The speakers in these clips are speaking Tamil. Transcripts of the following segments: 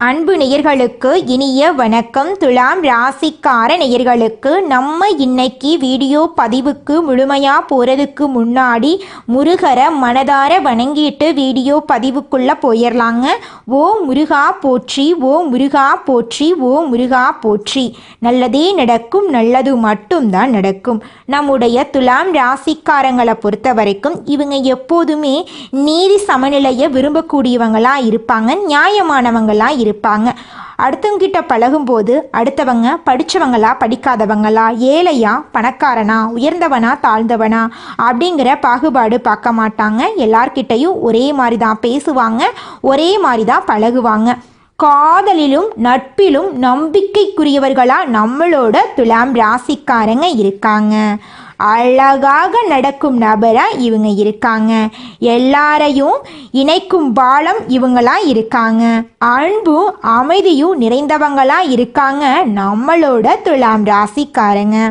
அன்பு நேயர்களுக்கு இனிய வணக்கம். துலாம் ராசிக்கார நேயர்களுக்கு நம்ம இன்னைக்கு வீடியோ பதிவுக்கு முழுமையாக போகிறதுக்கு முன்னாடி முருகரை மனதார வணங்கிட்டு வீடியோ பதிவுக்குள்ளே போயிடலாங்க ஓ முருகா போற்றி ஓ முருகா போற்றி ஓ முருகா போற்றி. நல்லதே நடக்கும் நல்லது மட்டும்தான் நடக்கும். நம்முடைய துலாம் ராசிக்காரங்களை பொறுத்த வரைக்கும் இவங்க எப்போதுமே நீதி சமநிலையை விரும்பக்கூடியவங்களாக இருப்பாங்க நியாயமானவங்களாக இருப்பாங்க. அடுத்தவங்கிட்ட பழகும்போது அடுத்தவங்க படித்தவங்களா படிக்காதவங்களா ஏழையா பணக்காரனா உயர்ந்தவனா தாழ்ந்தவனா அப்படிங்கிற பாகுபாடு பார்க்க மாட்டாங்க. எல்லார்கிட்டையும் ஒரே மாதிரி தான் பேசுவாங்க ஒரே மாதிரி தான் பழகுவாங்க. காதலிலும் நட்பிலும் நம்பிக்கைக்குரியவர்களா நம்மளோட துலாம் ராசிக்காரங்க இருக்காங்க. அழகாக நடக்கும் நபராக இவங்க இருக்காங்க. எல்லாரையும் இணைக்கும் பாலம் இவங்களாம் இருக்காங்க. அன்பும் அமைதியும் நிறைந்தவங்களாக இருக்காங்க நம்மளோட துலாம் ராசிக்காரங்க.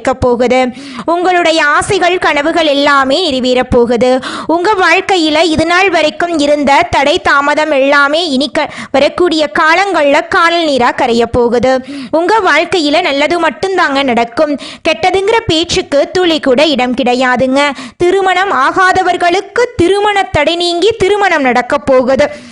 கிடைக்கப் போகுது. உங்களுடைய ஆசைகள் கனவுகள் எல்லாமே நிறைவேறப் போகுது. உங்க வாழ்க்கையில இது நாள் வரைக்கும் இருந்த தடை தாமதம் எல்லாமே இனிக்க வரக்கூடிய காலங்களில் காணல் நீரா கரைய போகுது. உங்க வாழ்க்கையில நல்லது மட்டும்தாங்க நடக்கும். கெட்டதுங்கிற பேச்சுக்கு துளி கூட இடம் கிடையாதுங்க. திருமணம் ஆகாதவர்களுக்கு திருமண தடை நீங்கி திருமணம் நடக்க போகுது.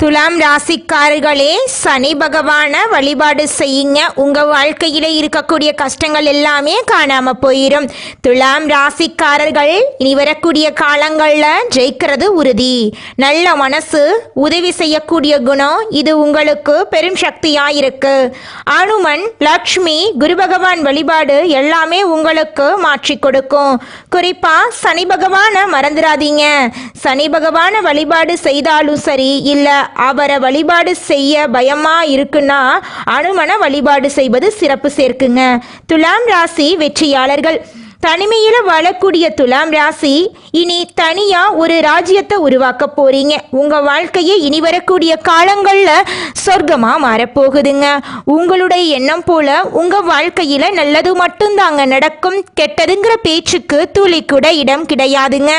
துலாம் ராசிக்காரர்களே சனி பகவான வழிபாடு செய்யுங்க. உங்க வாழ்க்கையில இருக்கக்கூடிய கஷ்டங்கள் எல்லாமே காணாம போயிடும் துலாம் ராசிக்காரர்கள் இனி வரக்கூடிய காலங்கள்ல ஜெயிக்கிறது உறுதி. நல்ல மனசு உதவி செய்யக்கூடிய குணம் இது உங்களுக்கு பெரும் சக்தியாக இருக்கு. அனுமன் லக்ஷ்மி குரு பகவான் வழிபாடு எல்லாமே உங்களுக்கு மாற்றி கொடுக்கும். குறிப்பா சனி பகவான மறந்துடாதீங்க. சனி பகவான வழிபாடு செய்தாலும் சரி இல்லை அவரை வழிபாடு செய்ய பயமா இருக்குன்னா அனுமன வழிபாடு செய்வது சிறப்பு சேர்க்குங்க. துலாம் ராசி வெற்றியாளர்கள். தனிமையில் வாழக்கூடிய துலாம் ராசி இனி தனியா ஒரு ராஜ்யத்தை உருவாக்க போறீங்க. உங்க வாழ்க்கையை இனி வரக்கூடிய காலங்கள்ல சொர்க்கமா மாறப்போகுதுங்க. உங்களுடைய எண்ணம் போல உங்க வாழ்க்கையில நல்லது மட்டும்தாங்க நடக்கும். கெட்டதுங்கிற பேச்சுக்கு துளி கூட இடம் கிடையாதுங்க.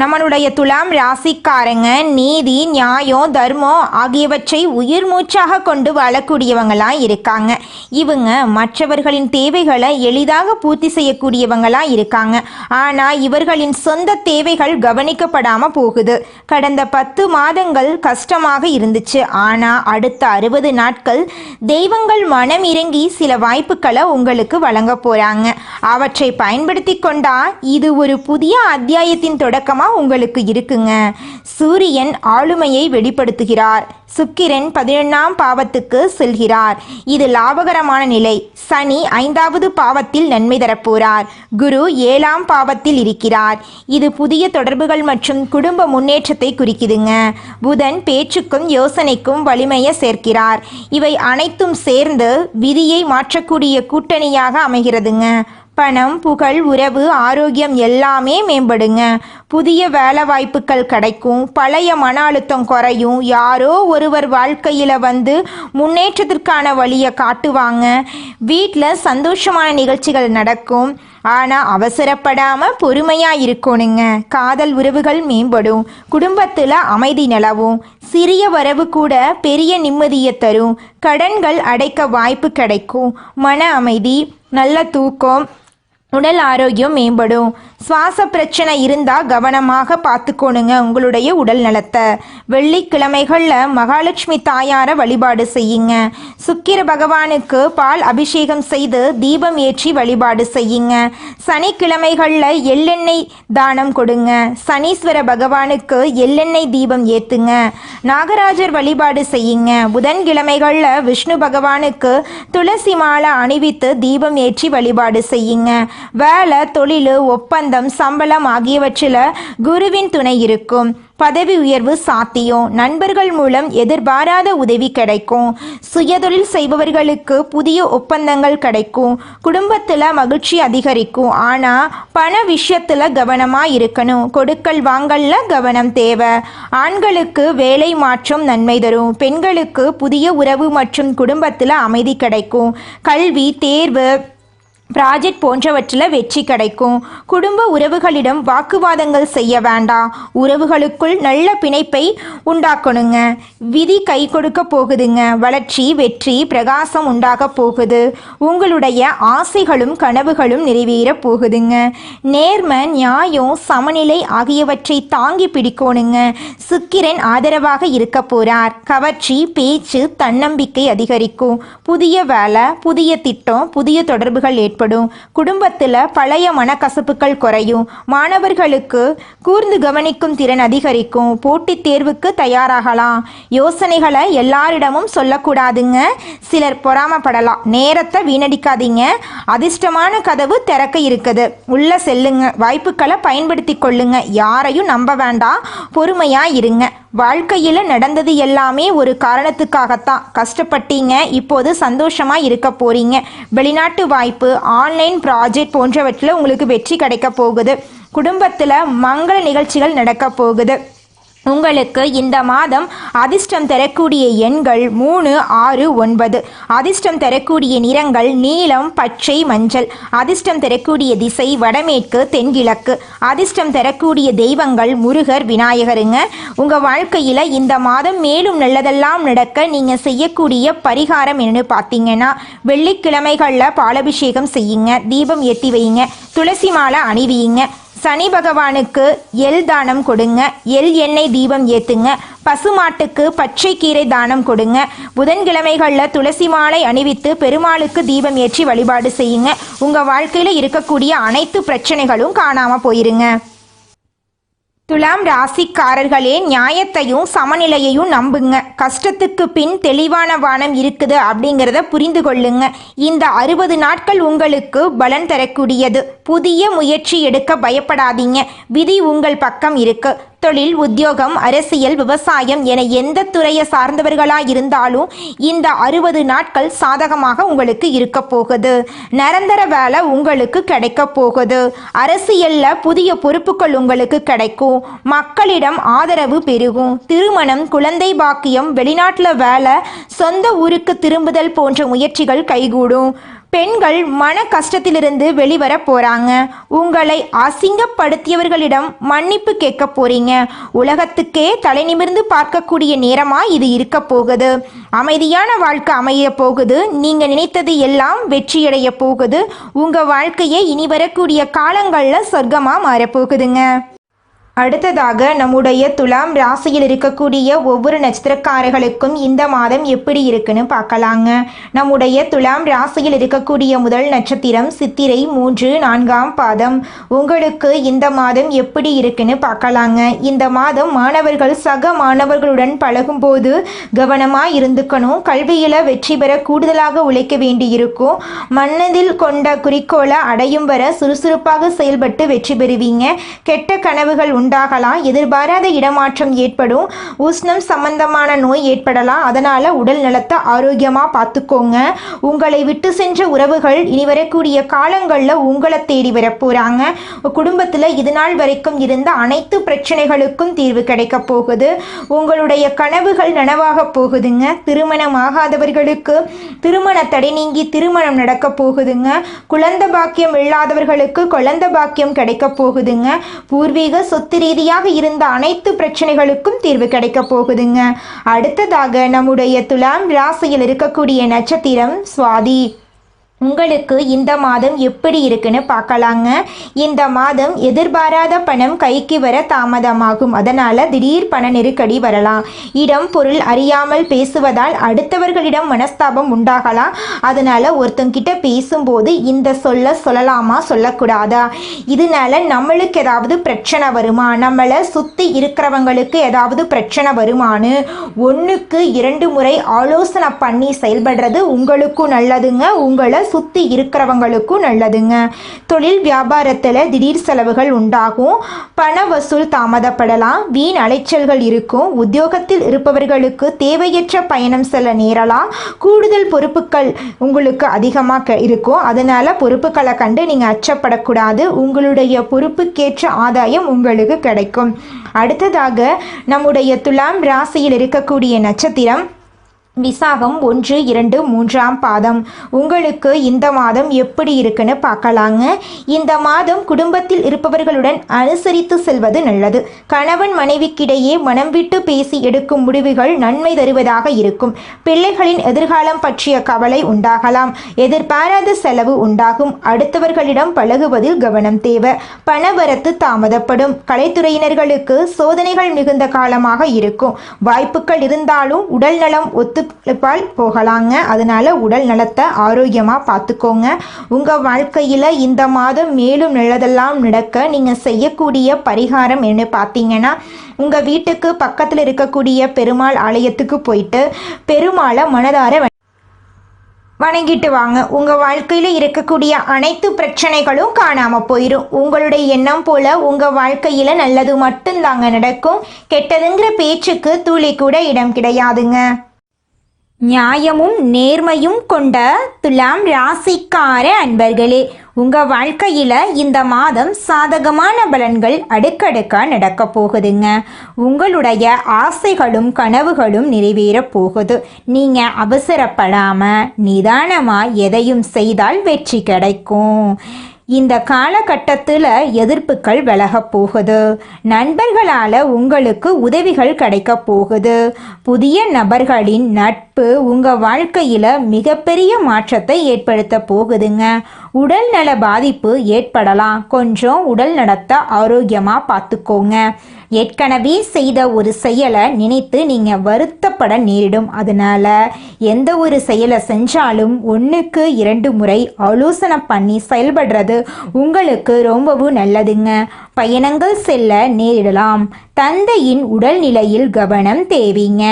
நம்மளுடைய துலாம் ராசிக்காரங்க நீதி நியாயம் தர்மம் ஆகியவற்றை உயிர் மூச்சாக கொண்டு வாழக்கூடியவங்களாக இருக்காங்க. இவங்க மற்றவர்களின் தேவைகளை எளிதாக பூர்த்தி செய்யக்கூடியவங்களாக இருக்காங்க. ஆனால் இவர்களின் சொந்த தேவைகள் கவனிக்கப்படாமல் போகுது. கடந்த பத்து மாதங்கள் கஷ்டமாக இருந்துச்சு. ஆனால் அடுத்த அறுபது நாட்கள் தெய்வங்கள் மனம் இறங்கி சில வாய்ப்புகளை உங்களுக்கு வழங்க போகிறாங்க அவற்றை பயன்படுத்தி கொண்டா இது ஒரு புதிய அத்தியாயத்தின் தொடக்கமாக தொடக்கமா உங்களுக்கு இருக்குங்க. சூரியன் ஆளுமையை வெளிப்படுத்துகிறார். சுக்கிரன் பதினொன்றாம் பாவத்துக்கு செல்கிறார். இது லாபகரமான நிலை. சனி ஐந்தாவது பாவத்தில் நன்மை தரப்போறார். குரு ஏழாம் பாவத்தில் இருக்கிறார். இது புதிய தொடர்புகள் மற்றும் குடும்ப முன்னேற்றத்தை குறிக்குதுங்க. புதன் பேச்சுக்கும் யோசனைக்கும் வலிமையை சேர்க்கிறார். இவை அனைத்தும் சேர்ந்து விதியை மாற்றக்கூடிய கூட்டணியாக அமைகிறதுங்க. பணம் புகழ் உறவு ஆரோக்கியம் எல்லாமே மேம்படுங்க. புதிய வேலை வாய்ப்புகள் கிடைக்கும். பழைய மன அழுத்தம் குறையும். யாரோ ஒருவர் வாழ்க்கையில் வந்து முன்னேற்றத்திற்கான வழியை காட்டுவாங்க. வீட்டில் சந்தோஷமான நிகழ்ச்சிகள் நடக்கும். ஆனால் அவசரப்படாமல் பொறுமையாக இருக்கணுங்க. காதல் உறவுகள் மேம்படும். குடும்பத்தில் அமைதி நிலவும். சிறிய வரவு கூட பெரிய நிம்மதியை தரும். கடன்கள் அடைக்க வாய்ப்பு கிடைக்கும். மன அமைதி நல்ல தூக்கம் உடல் ஆரோக்கியம் மேம்படும். சுவாச பிரச்சனை இருந்தால் கவனமாக பார்த்துக்கோணுங்க உங்களுடைய உடல் நலத்தை. வெள்ளிக்கிழமைகளில் மகாலட்சுமி தாயாரை வழிபாடு செய்யுங்க. சுக்கிர பகவானுக்கு பால் அபிஷேகம் செய்து தீபம் ஏற்றி வழிபாடு செய்யுங்க. சனிக்கிழமைகளில் எள்ளெண்ணெய் தானம் கொடுங்க. சனீஸ்வர பகவானுக்கு எள்ளெண்ணெய் தீபம் ஏத்துங்க. நாகராஜர் வழிபாடு செய்யுங்க. புதன்கிழமைகளில் விஷ்ணு பகவானுக்கு துளசி மாலை அணிவித்து தீபம் ஏற்றி வழிபாடு செய்யுங்க. வேலை தொழில் ஒப்பந்தம் சம்பளம் ஆகியவற்றில் குருவின் துணை இருக்கும். பதவி உயர்வு சாத்தியம். நண்பர்கள் மூலம் எதிர்பாராத உதவி கிடைக்கும். சுயதொழில் செய்பவர்களுக்கு புதிய ஒப்பந்தங்கள் கிடைக்கும். குடும்பத்தில் மகிழ்ச்சி அதிகரிக்கும். ஆனால் பண விஷயத்தில் கவனமாக இருக்கணும். கொடுக்கல் வாங்கல்ல கவனம் தேவை. ஆண்களுக்கு வேலை மாற்றம் நன்மை தரும். பெண்களுக்கு புதிய உறவு மற்றும் குடும்பத்தில் அமைதி கிடைக்கும். கல்வி தேர்வு ப்ராஜெக்ட் போன்றவற்றில் வெற்றி கிடைக்கும். குடும்ப உறவுகளிடம் வாக்குவாதங்கள் செய்ய வேண்டாம் உறவுகளுக்குள் நல்ல பிணைப்பை உண்டாக்கணுங்க. விதி கை கொடுக்க போகுதுங்க. வளர்ச்சி வெற்றி பிரகாசம் உண்டாக போகுது. உங்களுடைய ஆசைகளும் கனவுகளும் நிறைவேற போகுதுங்க. நேர்ம நியாயம் சமநிலை ஆகியவற்றை தாங்கி பிடிக்கணுங்க. சுக்கிரன் ஆதரவாக இருக்க போறார். கவர்ச்சி பேச்சு தன்னம்பிக்கை அதிகரிக்கும். புதிய வேலை புதிய திட்டம் புதிய தொடர்புகள் ஏற்படும். குடும்பத்தில் பழைய மனக்கசப்புகள் குறையும். மாணவர்களுக்கு கூர்ந்து கவனிக்கும் திறன் அதிகரிக்கும். போட்டித் தேர்வுக்கு தயாராகலாம். யோசனைகளை எல்லாரிடமும் சொல்லக்கூடாதுங்க. சிலர் பொறாமப்படலாம். நேரத்தை வீணடிக்காதீங்க. அதிர்ஷ்டமான கதவு திறக்க இருக்குது. உள்ள செல்லுங்க. வாய்ப்புகளை பயன்படுத்தி கொள்ளுங்க. யாரையும் நம்ப வேண்டாம். பொறுமையாக இருங்க. வாழ்க்கையில் நடந்தது எல்லாமே ஒரு காரணத்துக்காகத்தான். கஷ்டப்பட்டீங்க இப்போது சந்தோஷமாக இருக்க போறீங்க. வெளிநாட்டு வாய்ப்பு ஆன்லைன் ப்ராஜெக்ட் போன்றவற்றில் உங்களுக்கு வெற்றி கிடைக்க போகுது. குடும்பத்தில் மங்கள நிகழ்ச்சிகள் நடக்க போகுது. உங்களுக்கு இந்த மாதம் அதிர்ஷ்டம் தரக்கூடிய எண்கள் மூணு ஆறு ஒன்பது. அதிர்ஷ்டம் தரக்கூடிய நிறங்கள் நீலம் பச்சை மஞ்சள். அதிர்ஷ்டம் தரக்கூடிய திசை வடமேற்கு தென்கிழக்கு. அதிர்ஷ்டம் தரக்கூடிய தெய்வங்கள் முருகர் விநாயகருங்க. உங்கள் வாழ்க்கையில் இந்த மாதம் மேலும் நல்லதெல்லாம் நடக்க நீங்கள் செய்யக்கூடிய பரிகாரம் என்னன்னு பார்த்தீங்கன்னா வெள்ளிக்கிழமைகளில் பாலபிஷேகம் செய்யுங்க. தீபம் ஏற்றி வையுங்க. துளசி மாலை அணிவியுங்க. சனி பகவானுக்கு எல் தானம் கொடுங்க. எல் எண்ணெய் தீபம் ஏத்துங்க. பசுமாட்டுக்கு பச்சை கீரை தானம் கொடுங்க. புதன்கிழமைகளில் துளசி மாலை அணிவித்து பெருமாளுக்கு தீபம் ஏற்றி வழிபாடு செய்யுங்க. உங்கள் வாழ்க்கையில் இருக்கக்கூடிய அனைத்து பிரச்சனைகளும் காணாமல் போயிருங்க. துலாம் ராசிக்காரர்களே நியாயத்தையும் சமநிலையையும் நம்புங்க. கஷ்டத்துக்கு பின் தெளிவான வானம் இருக்குது அப்படிங்கிறத புரிந்து கொள்ளுங்க. இந்த அறுபது நாட்கள் உங்களுக்கு பலன் தரக்கூடியது. புதிய முயற்சி எடுக்க பயப்படாதீங்க. விதி உங்கள் பக்கம் இருக்கு. தொழில் உத்தியோகம் அரசியல் விவசாயம் என எந்த துறையை சார்ந்தவர்களாக இருந்தாலும் இந்த அறுபது நாட்கள் சாதகமாக உங்களுக்கு இருக்க போகுது. நிரந்தர வேலை உங்களுக்கு கிடைக்க போகுது. அரசியல்ல புதிய பொறுப்புகள் உங்களுக்கு கிடைக்கும். மக்களிடம் ஆதரவு பெருகும். திருமணம் குழந்தை பாக்கியம் வெளிநாட்டில் வேலை சொந்த ஊருக்கு திரும்புதல் போன்ற முயற்சிகள் கைகூடும். பெண்கள் மன கஷ்டத்திலிருந்து வெளிவர போறாங்க. உங்களை அசிங்கப்படுத்தியவர்களிடம் மன்னிப்பு கேட்க போறீங்க. உலகத்துக்கே தலை நிமிர்ந்து பார்க்கக்கூடிய நேரமா இது இருக்க போகுது. அமைதியான வாழ்க்கை அமைய போகுது. நீங்க நினைத்தது எல்லாம் வெற்றியடைய போகுது. உங்க வாழ்க்கையே இனி வரக்கூடிய காலங்களில் சொர்க்கமாக மாறப்போகுதுங்க அடுத்ததாக நம்முடைய துலாம் ராசியில் இருக்கக்கூடிய ஒவ்வொரு நட்சத்திரக்காரர்களுக்கும் இந்த மாதம் எப்படி இருக்குன்னு பார்க்கலாங்க. நம்முடைய துலாம் ராசியில் இருக்கக்கூடிய முதல் நட்சத்திரம் சித்திரை மூன்று நான்காம் பாதம். உங்களுக்கு இந்த மாதம் எப்படி இருக்குன்னு பார்க்கலாங்க. இந்த மாதம் மாணவர்கள் சக மாணவர்களுடன் பழகும்போது கவனமாக இருந்துக்கணும். கல்வியில் வெற்றி பெற கூடுதலாக உழைக்க வேண்டியிருக்கும். மனதில் கொண்ட குறிக்கோளை அடையும் வர சுறுசுறுப்பாக செயல்பட்டு வெற்றி பெறுவீங்க. கெட்ட கனவுகள் உண்டாகலாம் எதிர்பாராத இடமாற்றம் ஏற்படும். உஷ்ணம் சம்பந்தமான நோய் ஏற்படலாம் அதனால் உடல் நலத்தை ஆரோக்கியமாக பார்த்துக்கோங்க. உங்களை விட்டு சென்ற உறவுகள் இனி வரக்கூடிய காலங்களில் உங்களை தேடி வரப்போகிறாங்க குடும்பத்தில் இது நாள் வரைக்கும் இருந்த அனைத்து பிரச்சனைகளுக்கும் தீர்வு கிடைக்க போகுது. உங்களுடைய கனவுகள் நனவாக போகுதுங்க. திருமணம் ஆகாதவர்களுக்கு திருமண தடை நீங்கி திருமணம் நடக்க போகுதுங்க. குழந்தை பாக்கியம் இல்லாதவர்களுக்கு குழந்தை பாக்கியம் கிடைக்க போகுதுங்க. பூர்வீக சொத்து ரீதியாக இருந்த அனைத்து பிரச்சனைகளுக்கும் தீர்வு கிடைக்க போகுதுங்க. அடுத்ததாக நம்முடைய துலாம் ராசியில் இருக்கக்கூடிய நட்சத்திரம் சுவாதி. உங்களுக்கு இந்த மாதம் எப்படி இருக்குன்னு பார்க்கலாங்க. இந்த மாதம் எதிர்பாராத பணம் கைக்கு வர தாமதமாகும். அதனால் திடீர் பண நெருக்கடி வரலாம். இடம் பொருள் அறியாமல் பேசுவதால் அடுத்தவர்களிடம் மனஸ்தாபம் உண்டாகலாம். அதனால் ஒருத்தங்கிட்ட பேசும்போது இந்த சொல்ல சொல்லலாமா சொல்லக்கூடாதா? இதனால நம்மளுக்கு ஏதாவது பிரச்சனை வருமா? நம்மளை சுற்றி இருக்கிறவங்களுக்கு ஏதாவது பிரச்சனை வருமான்னு ஒன்றுக்கு இரண்டு முறை ஆலோசனை பண்ணி செயல்படுறது உங்களுக்கும் நல்லதுங்க. உங்களை சுற்றி இருக்கிறவங்களுக்கும் நல்லதுங்க. தொழில் வியாபாரத்தில் திடீர் செலவுகள் உண்டாகும். பண வசூல் தாமதப்படலாம். வீண் அலைச்சல்கள் இருக்கும். உத்தியோகத்தில் இருப்பவர்களுக்கு தேவையற்ற பயணம் செல்ல நேரலாம். கூடுதல் பொறுப்புகள் உங்களுக்கு அதிகமாக இருக்கும். அதனால் பொறுப்புகளை கண்டு நீங்கள் அச்சப்படக்கூடாது. உங்களுடைய பொறுப்புக்கேற்ற ஆதாயம் உங்களுக்கு கிடைக்கும். அடுத்ததாக நம்முடைய துலாம் ராசியில் இருக்கக்கூடிய நட்சத்திரம் விசாகம் ஒன்று இரண்டு மூன்றாம் பாதம். உங்களுக்கு இந்த மாதம் எப்படி இருக்குன்னு பார்க்கலாங்க. இந்த மாதம் குடும்பத்தில் இருப்பவர்களுடன் அனுசரித்து செல்வது நல்லது. கணவன் மனைவிக்கிடையே மனம் விட்டு பேசி எடுக்கும் முடிவுகள் நன்மை தருவதாக இருக்கும். பிள்ளைகளின் எதிர்காலம் பற்றிய கவலை உண்டாகலாம். எதிர்பாராத செலவு உண்டாகும். அடுத்தவர்களிடம் பழகுவதில் கவனம் தேவை. பணவரத்து தாமதப்படும். கலைத்துறையினர்களுக்கு சோதனைகள் மிகுந்த காலமாக இருக்கும். வாய்ப்புகள் இருந்தாலும் உடல் நலம் ஒத்து பால் போகலாங்க. அதனால உடல் நலத்தை ஆரோக்கியமாக பார்த்துக்கோங்க. உங்கள் வாழ்க்கையில் இந்த மாதம் மேலும் நல்லதெல்லாம் நடக்க நீங்கள் செய்யக்கூடிய பரிகாரம் என்ன பார்த்தீங்கன்னா உங்கள் வீட்டுக்கு பக்கத்தில் இருக்கக்கூடிய பெருமாள் ஆலயத்துக்கு போயிட்டு பெருமாளை மனதார வ- வணங்கிட்டு வாங்க. உங்கள் வாழ்க்கையில் இருக்கக்கூடிய அனைத்து பிரச்சனைகளும் காணாமல் போயிடும் உங்களுடைய எண்ணம் போல் உங்கள் வாழ்க்கையில் நல்லது மட்டும்தாங்க நடக்கும். கெட்டதுங்கிற பேச்சுக்கு துளி கூட இடம் கிடையாதுங்க. நியாயமும் நேர்மையும் கொண்ட துலாம் ராசிக்கார அன்பர்களே உங்க வாழ்க்கையில இந்த மாதம் சாதகமான பலன்கள் அடுக்கடுக்காக நடக்க போகுதுங்க. உங்களுடைய ஆசைகளும் கனவுகளும் நிறைவேற போகுது. நீங்க அவசரப்படாம நிதானமா எதையும் செய்தால் வெற்றி கிடைக்கும். இந்த காலகட்டத்தில் எதிர்ப்புகள் விலகப் போகுது. நண்பர்களால் உங்களுக்கு உதவிகள் கிடைக்க போகுது. புதிய நபர்களின் நட்பு உங்கள் வாழ்க்கையில் மிகப்பெரிய மாற்றத்தை ஏற்படுத்த போகுதுங்க. உடல் நல பாதிப்பு ஏற்படலாம். கொஞ்சம் உடல் நலத்தை ஆரோக்கியமாக பார்த்துக்கோங்க ஏற்கனவே செய்த ஒரு செயலை நினைத்து நீங்கள் வருத்தப்பட நேரிடும். அதனால எந்த ஒரு செயலை செஞ்சாலும் ஒன்றுக்கு இரண்டு முறை ஆலோசனை பண்ணி செயல்படுறது உங்களுக்கு ரொம்பவும் நல்லதுங்க. பயணங்கள் செல்ல நேரிடலாம். தந்தையின் உடல்நிலையில் கவனம் தேவைங்க.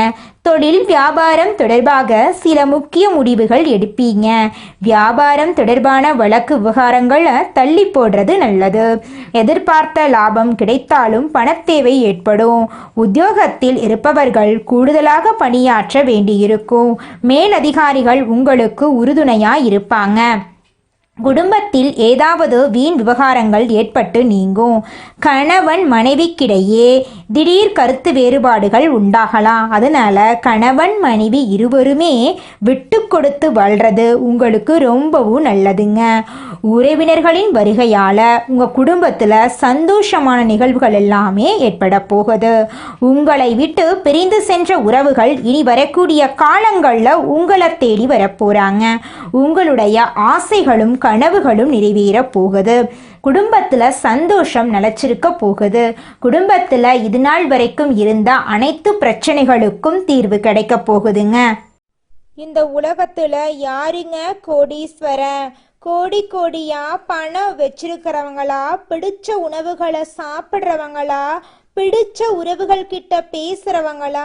தொழில் வியாபாரம் தொடர்பாக சில முக்கிய முடிவுகள் எடுப்பீங்க. வியாபாரம் தொடர்பான வழக்கு விவகாரங்களை தள்ளி போடுறது நல்லது. எதிர்பார்த்த லாபம் கிடைத்தாலும் பணத்தேவை ஏற்படும். உத்தியோகத்தில் இருப்பவர்கள் கூடுதலாக பணியாற்ற வேண்டியிருக்கும். மேலதிகாரிகள் உங்களுக்கு உறுதுணையாக இருப்பாங்க. குடும்பத்தில் ஏதாவது வீண் விவகாரங்கள் ஏற்பட்டு நீங்கும். கணவன் மனைவிக்கிடையே திடீர் கருத்து வேறுபாடுகள் உண்டாகலாம். அதனால கணவன் மனைவி இருவருமே விட்டு கொடுத்து வாழ்றது உங்களுக்கு ரொம்பவும் நல்லதுங்க. உறவினர்களின் வருகையால் உங்கள் குடும்பத்தில் சந்தோஷமான நிகழ்வுகள் எல்லாமே ஏற்பட போகுது. உங்களை விட்டு பிரிந்து சென்ற உறவுகள் இனி வரக்கூடிய காலங்களில் உங்களை தேடி வரப்போகிறாங்க உங்களுடைய ஆசைகளும் கனவுகளும் நிறைவேற போகுது. குடும்பத்தில் சந்தோஷம் நிலச்சிருக்க போகுது. குடும்பத்தில் இது நாள் வரைக்கும் இருந்த அனைத்து பிரச்சனைகளுக்கும் தீர்வு கிடைக்க போகுதுங்க. இந்த உலகத்துல யாருங்க கோடீஸ்வரன் கோடி கோடியா பணம் வச்சிருக்கிறவங்களா? பிடிச்ச உணவுகளை சாப்பிட்றவங்களா? பிடிச்ச உறவுகள் கிட்ட பேசுறவங்களா?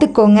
கத்துக்கோங்க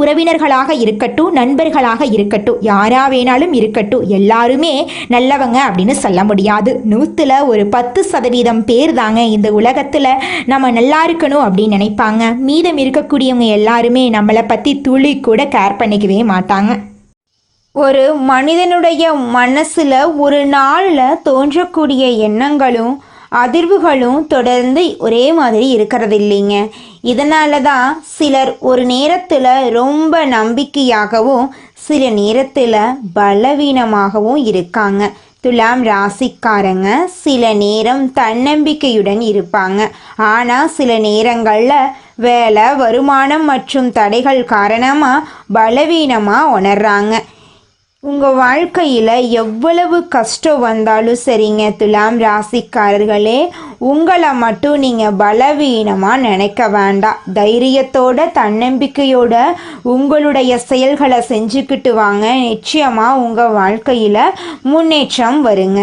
உறவினர்களாக இருக்கட்டும் நண்பர்களாக இருக்கட்டும் யாரா வேணாலும் இருக்கட்டும் எல்லாருமே நல்லவங்க அப்படின்னு சொல்ல முடியாது. நூற்றுல ஒரு பத்து சதவீதம் பேர் தாங்க இந்த உலகத்தில் நம்ம நல்லா இருக்கணும் அப்படின்னு நினைப்பாங்க. மீதம் இருக்கக்கூடியவங்க எல்லாருமே நம்மளை பற்றி துளி கூட கேர் பண்ணிக்கவே மாட்டாங்க. ஒரு மனிதனுடைய மனசில் ஒரு நாளில் தோன்றக்கூடிய எண்ணங்களும் அதிர்வுகளும் தொடர்ந்து ஒரே மாதிரி இருக்கிறது இல்லைங்க இதனால தான் சிலர் ஒரு நேரத்தில் ரொம்ப நம்பிக்கையாகவும் சில நேரத்தில் பலவீனமாகவும் இருக்காங்க. துலாம் ராசிக்காரங்க சில நேரம் தன்னம்பிக்கையுடன் இருப்பாங்க. ஆனால் சில நேரங்களில் வேலை வருமானம் மற்றும் தடைகள் காரணமாக பலவீனமாக உணர்றாங்க. உங்கள் வாழ்க்கையில் எவ்வளவு கஷ்டம் வந்தாலும் சரிங்க துலாம் ராசிக்காரர்களே. உங்களை மட்டும் நீங்கள் பலவீனமாக நினைக்க வேண்டாம். தைரியத்தோட தன்னம்பிக்கையோட உங்களுடைய செயல்களை செஞ்சுக்கிட்டு வாங்க. நிச்சயமாக உங்கள் வாழ்க்கையில் முன்னேற்றம் வருங்க.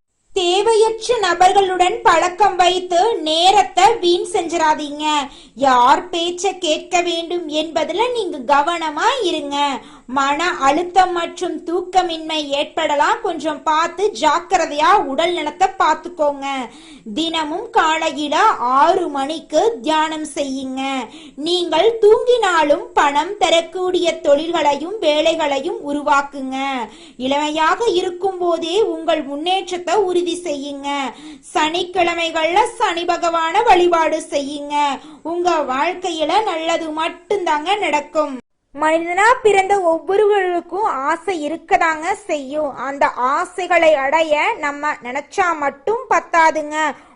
தேவையற்ற நபர்களுடன் பழக்கம் வைத்து நேரத்தை வீண் செஞ்சிடாதீங்க யார் பேச்ச கேட்க வேண்டும் என்பதுல நீங்க கவனமா இருங்க. மன அழுத்தம் மற்றும் தூக்கமின்மை ஏற்படலாம். கொஞ்சம் பார்த்து ஜாக்கிரதையா உடல் நலத்தை பார்த்துக்கோங்க. தினமும் காலையில ஆறு மணிக்கு தியானம் செய்யுங்க. நீங்கள் தூங்கினாலும் பணம் தரக்கூடிய தொழில்களையும் வேலைகளையும் உருவாக்குங்க. இளமையாக இருக்கும் போதே உங்கள் முன்னேற்றத்தை உறுதி செய்யுங்க. சனிக்கிழமைகள்ல சனி பகவான வழிபாடு செய்யுங்க. உங்க வாழ்க்கையில நல்லது மட்டும்தாங்க நடக்கும். மனிதனா பிறந்த ஒவ்வொருவருக்கும் ஆசை இருக்கதாங்க செய்யும். அந்த ஆசைகளை அடைய நம்ம நினைச்சா மட்டும் பத்தாதுங்க.